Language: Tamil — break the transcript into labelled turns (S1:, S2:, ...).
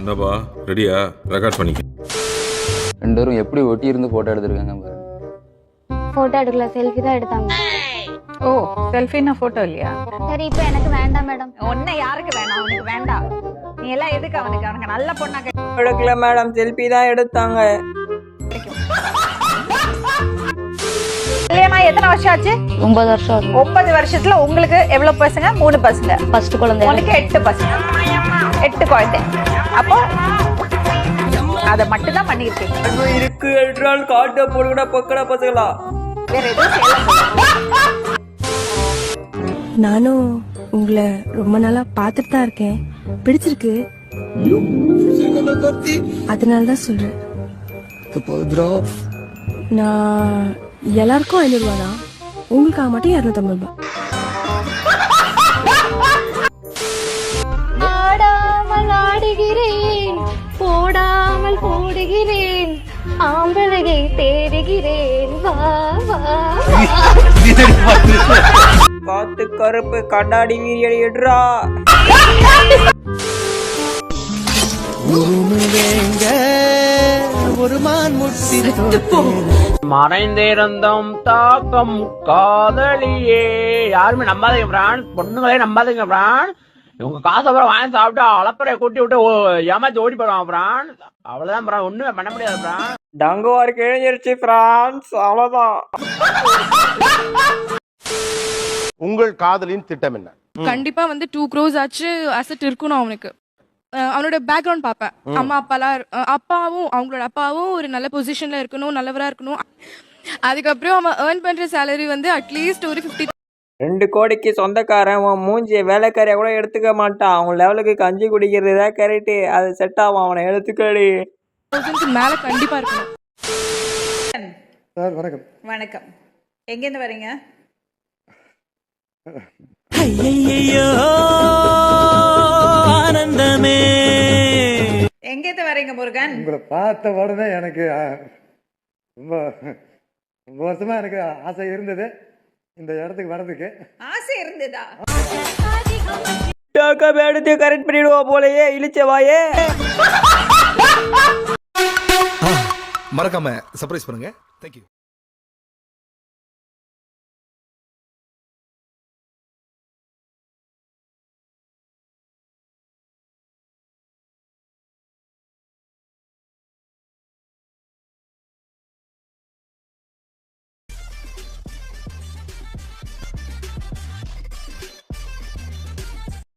S1: இந்தாப்பா ரெடியா? ரெக்கார்ட் பண்ணிக்க.
S2: ரெண்டு பேரும் எப்படி ஒட்டி இருந்து போட்டோ எடுத்திருக்காங்க பாருங்க
S3: போட்டோ எடுக்கல செல்ஃபி தான் எடுத்தாங்க.
S4: ஓ செல்ஃபின்னா போட்டோ இல்லையா?
S3: சரி இப்போ எனக்கு வேண்டாம் மேடம்
S4: உன்னை யாருக்கு வேணாம்? அவனுக்கு வேண்டாம். நீ எல்லாம் எதுக்கு அவனுக்கு? அவனுக்கு நல்ல பொண்ணா
S5: எடுக்கல மேடம் செல்ஃபி தான் எடுத்தாங்க.
S4: எத்தனை வருஷம் ஆச்சு?
S3: ஒன்பது வருஷம் ஆகுது.
S4: ஒன்பது வருஷத்துல உங்களுக்கு எவ்வளவு பசங்க? மூணு பசங்க.
S3: ஃபர்ஸ்ட் குழந்தை.
S4: உனக்கு எட்டு பசங்க. எட்டு குழந்தை. அப்போ அதை மட்டும் தான் பண்ணிருக்கீங்க
S5: இருக்கு என்றால் காட்ட போடுகடா பக்கடா பசங்களா.
S4: வேற எதுவும்
S6: நானும் உங்களை ரொம்ப நாளா பார்த்துட்டு தான் இருக்கேன். பிடிச்சிருக்கு. அதனால தான் சொல்றேன். நான் எல்லாருக்கும் ஐநூறு ரூபா தான். உங்களுக்காக மட்டும் இரநூத்தம்பது ரூபாய்
S3: ஆடாமல் ஆடுகிறேன் போடாமல் போடுகிறேன் ஆம்பளையை தேடுகிறேன். வா வா
S5: காத்து கருப்பு கண்ணாடி வீரியடி எடுறா
S7: மறைந்திருந்தும் தாக்கம் காதலியே. யாருமே நம்பாதீங்க பிரான். பொண்ணுங்களே நம்பாதீங்க பிரான். இவங்க காசை அப்புறம் வாங்கி சாப்பிட்டு அளப்பறைய கூட்டி விட்டு ஓ- ஏமாத்தி ஓடி போயிடுவாங்க பிரான். அவ்வளவுதான் பிரான். ஒண்ணுமே பண்ண முடியாது பிரான்.
S5: டங்குவார் கிழிஞ்சிருச்சு பிரான்ஸ். அவ்வளவுதான்.
S8: உங்கள் காதலின் திட்டம் என்ன?
S6: கண்டிப்பா வந்து டூ க்ரோஸ் ஆச்சு அசட் இருக்கணும் அவனுக்கு. அவனோட பேக்ரவுண்ட் பார்ப்பேன் அம்மா அப்பாலாம் அப்பாவும் அவங்களோட அப்பாவும் ஒரு நல்ல பொசிஷன்ல இருக்கணும் நல்லவரா இருக்கணும். அதுக்கப்புறம் அவன் ஏர்ன் பண்ற சேலரி வந்து அட்லீஸ்ட் ஒரு ஃபிஃப்டி
S5: ரெண்டு கோடிக்கு சொந்தக்காரன் உன் மூஞ்சிய வேலைக்காரியா கூட எடுத்துக்க மாட்டான். அவன் லெவலுக்கு கஞ்சி குடிக்கிறது தான் கரெக்டு அது செட் ஆகும் அவனை எடுத்துக்கடி.
S6: மேல கண்டிப்பா இருக்கணும்.
S9: சார் வணக்கம்.
S4: வணக்கம். எங்கேருந்து வரீங்க? எங்கேருந்து வரீங்க முருகன்.
S9: உங்களை பார்த்த உடனே எனக்கு ரொம்ப ரொம்ப வருஷமா எனக்கு ஆசை இருந்தது இந்த இடத்துக்கு வர்றதுக்கு.
S4: ஆசை இருந்ததா?
S5: டேக்கப் எடுத்து கரெக்ட் பண்ணிடுவா போலயே இழிச்ச வாயே.
S10: மறக்காம சர்ப்ரைஸ் பண்ணுங்க. தேங்க்யூ